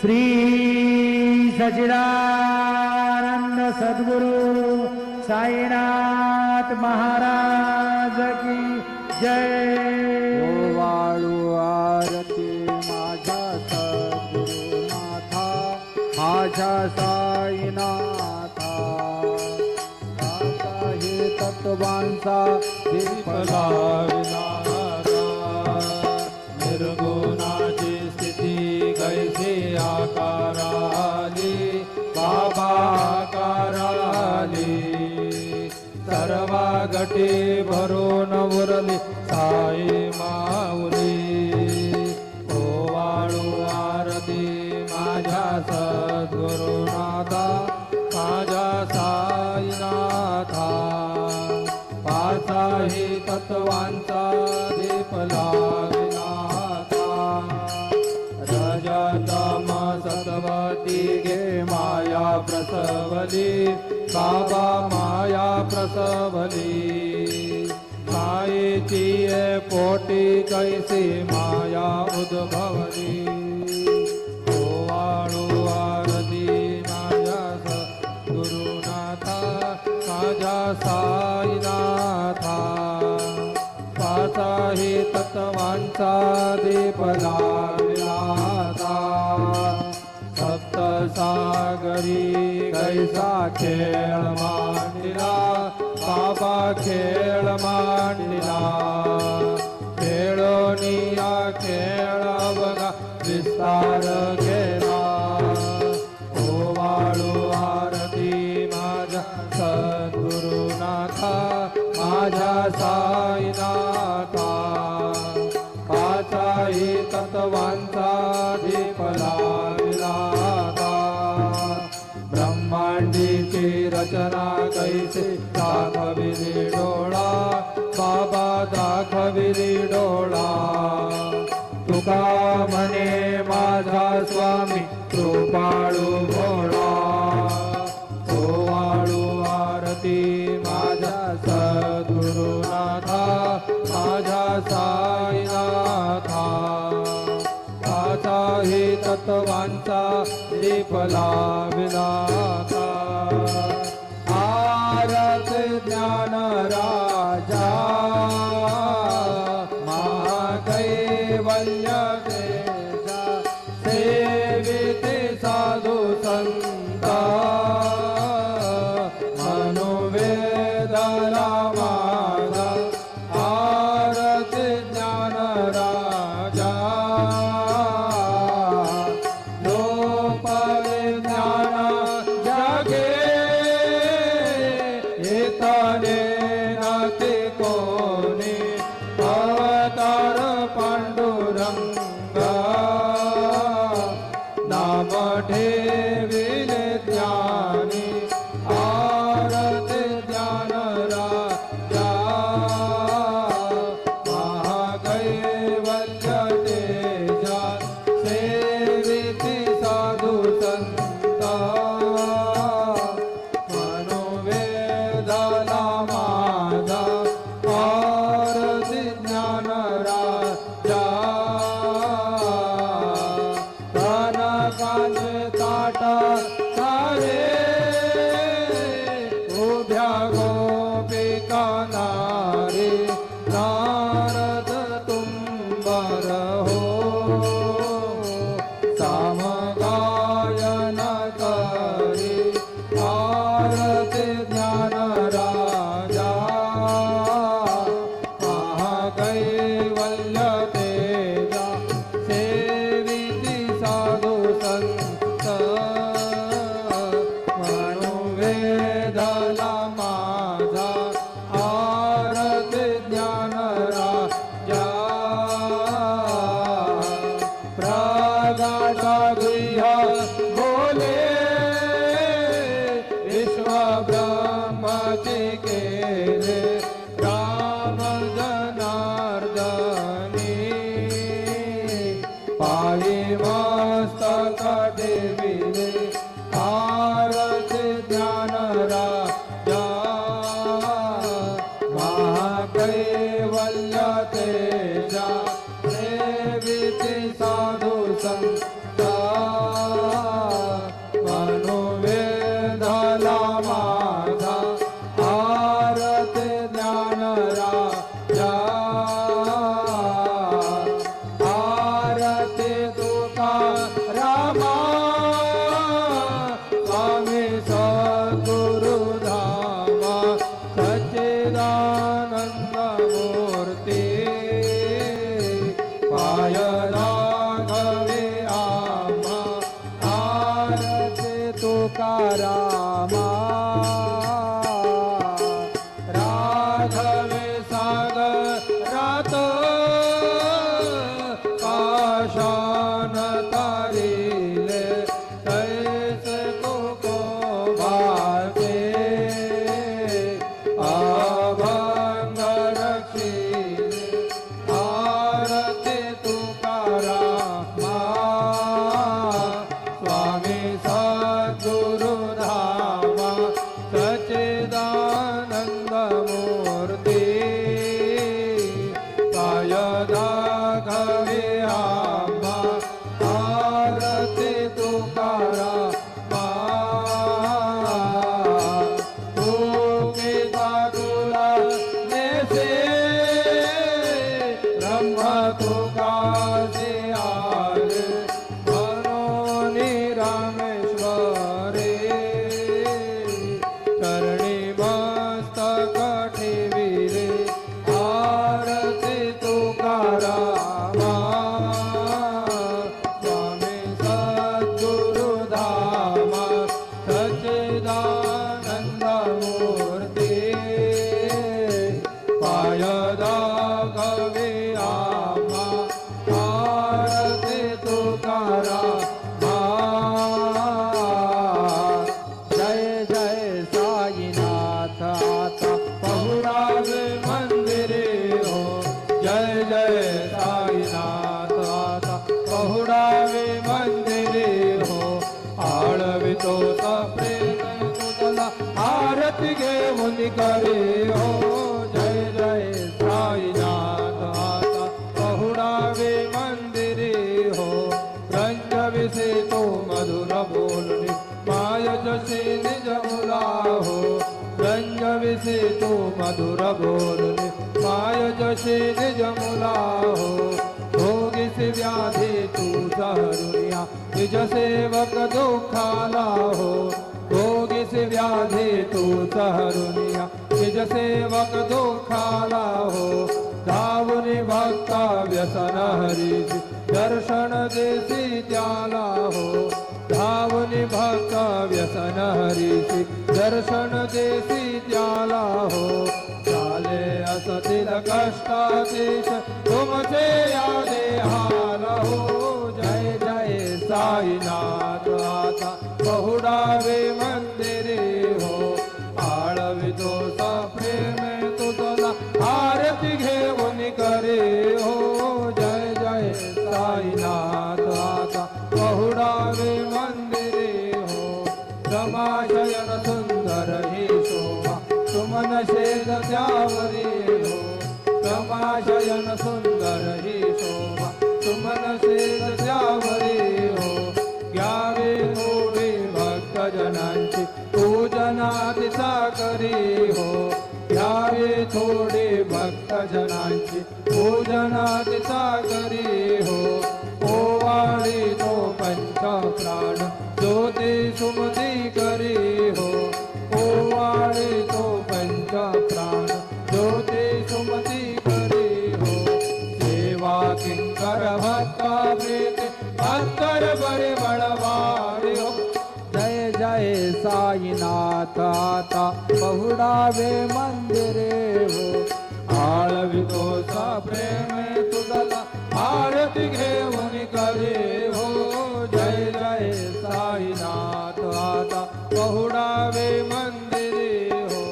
श्री सचिदानंद सद्गुरु साईनाथ महाराज की जय। वाळू आरती माझा सद्गुरु माथा माझा साईनाथा हे तत्वांचा दीपला घटे गटी भरून उरली साई गे माया प्रसवली बाबा माया प्रसवली. मायेची ये पोटी कैसी माया उद्भवली. साईनाथा. वाळू आरती तत्वांचा दीप સાગરી કૈસા ખેળ માંડીલા બાબા ખેળ માંડીલા ખેડોની આ ખેળ અવગા વિસ્તાર ઘેરા હોવાળો આરતી માજા સદગુરુ નાથા માજા સાઈ ब्रह्मांडीची रचना कैसे? दाखविली डोळा बाबा दाखविली डोळा. तुका म्हणे माझा स्वामी कृपाळू भोळा ओ वाळू आरती माझा सद्गुरुनाथा माझा साईनाथा. हे तत्वांचा दीप लाविनाथा রে जय जय साईनाथ आता पहुरावे मंदिरे हो आळवितो प्रेम तुला आरती घेऊन करे हो जय जय साईनाथ आता पहुरावे मंदिरे हो रंग तो मधुर बोलणे माय जसे निज मुला हो रंग तो मधुर बोलणे माय जसे हो भोगिस व्याधे तू सहरुनिया। निज सेवक दुखाला हो भोगिस व्याधे तू सहरुनिया। निज सेवक दुखाला हो धावुनि भक्ता व्यसन हरीची दर्शन देसी त्याला हो धावुनी भक्ता व्यसन हरीची दर्शन देसी त्याला हो। जय जय साईनाथ सुमन आता बहुडावे मंदिरे हो. आळवितो सा प्रेम तुझला आरती घेऊन करे हो. जय जय साईनाथ आता बहुडावे मंदिरे हो.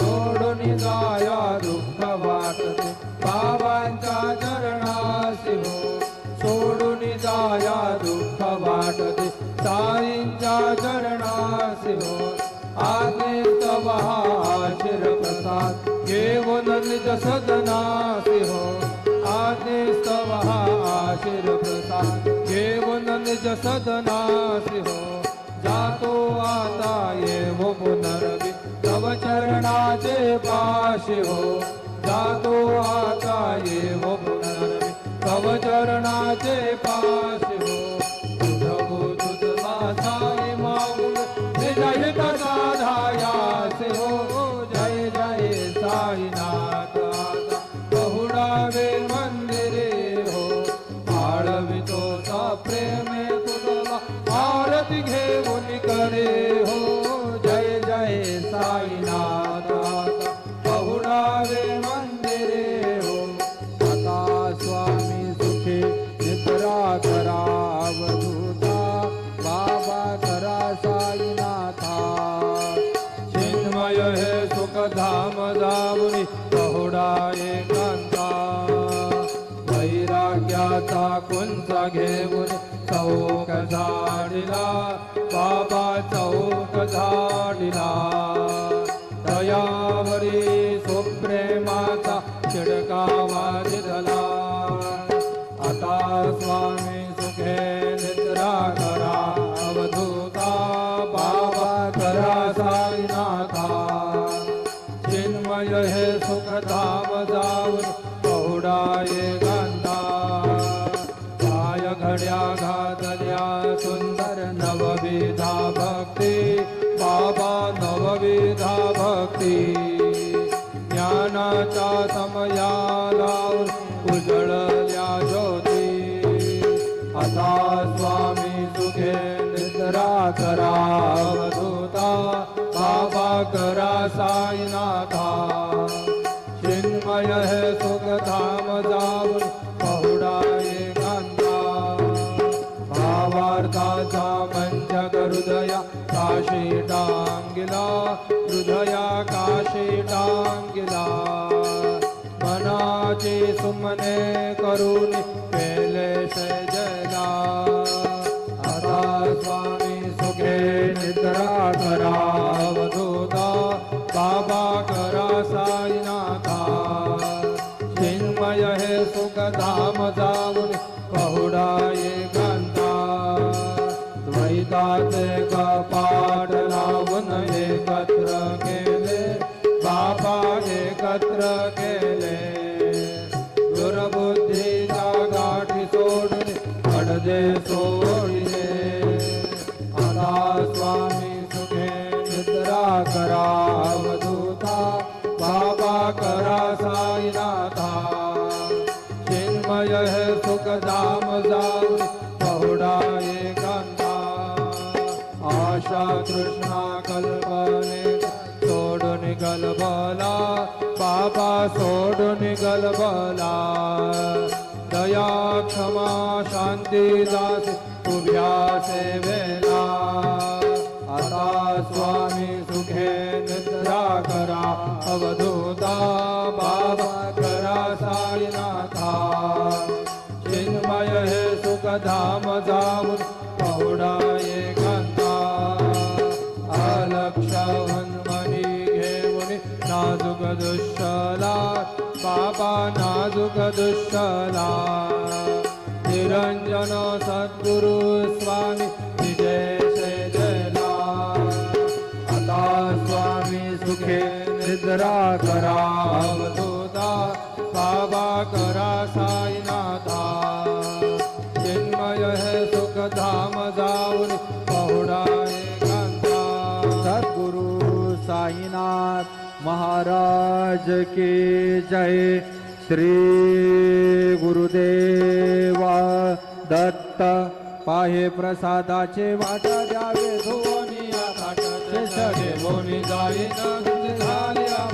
सोडून जाया दुःख वाटते बाबांच्या चरणासी हो. सोडून जाया दुःख वाटते साईंच्या चरणासी हो. आदि तव आशीर प्रसाद. घेऊन निज सदनासी हो. आने तव आशीर प्रसाद. घेऊन निज सदनासी हो. जातो आता येव पुनरवी. तव चरणाचे पाशी हो. जातो आता येव पुनरवी. तव चरणाचे पाशी धारिला बाबा चौक धारिला दया करा अवधूता बाबा करा साईनाथा. चिन्मय हे सुखधाम जाऊन पहुडाये एकांता. भावार्थाचा मंचक हृदया काशी टांगिला हृदया काशी टांगिला. मनाची सुमने करून पेले सजला निद्रा करा अवधूता बाबा करा साईनाथा. चिन्मय हे सुखधाम जाऊ पहुडाये एकांता. आशा कृष्णा कल्पने सोडून गलबला बाबा सोडून गलबला दया क्षमा शांती दास उभ्या सेवेला. सुखे निद्रा करा अवधूता बाबा करा साईनाथा. चिन्मय हे सुखधाम जाऊन पहुडाये कांता अलक्ष हनुमनी घेऊन नाजुक दुष्टला बाबा नाजुक दुष्टला. निरंजन सद्गुरु स्वामी स्वामी सुखे निद्रा करा. अवधूता बाबा करा साईनाथा. चिन्मय हे सुखधाम जाऊन पहुडाये कांता सद्गुरु साईनाथ महाराज की जय. श्री गुरुदेवा दत्त. पाहे प्रसादाचे वाटा द्यावे धोनी ताटाचे सडे बोनी जाई नगुंज झाल्या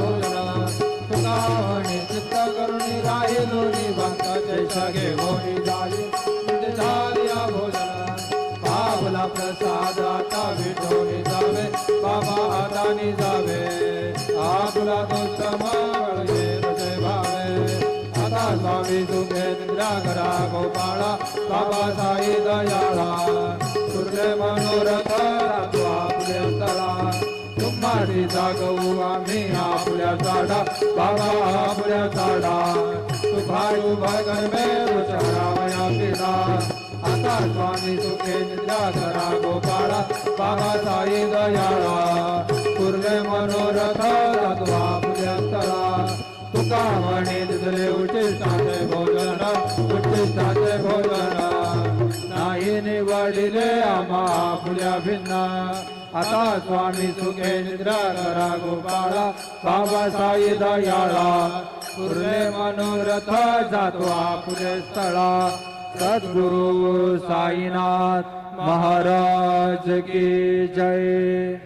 भोजना. बासे जाई चित्त करुणी सगे जाई भोजना. पावला प्रसाद आता विठोनी जावे बाबा हातानी जावे आपला तो समा स्वामी गोपाळा बाबा साई दयाळा. सूर्य मनोरथ राखो आपल्या तळा. तुम्हारी जागवू आम्ही आपल्या झाडा बाबा आपल्या झाडा तू भगन उभा मे उचारावया पिला आता स्वामी सुखे गोपाळा बाबा साई दयाळा. पूर्वे मनोरथ राखो आपल्या तळा. तुका म्हणे दिसले उच्चिष्टाचे भोजन उच्चिष्टाचे भोजन नाही निवडिले आम्हा फुल्या भिन्ना. आता स्वामी सुखेंद्र निद्रा करा गोपाळा. बाबा साई दयाळा. पुरले मनोरथ जातो आपले स्थळा. सद्गुरु साईनाथ महाराज की जय.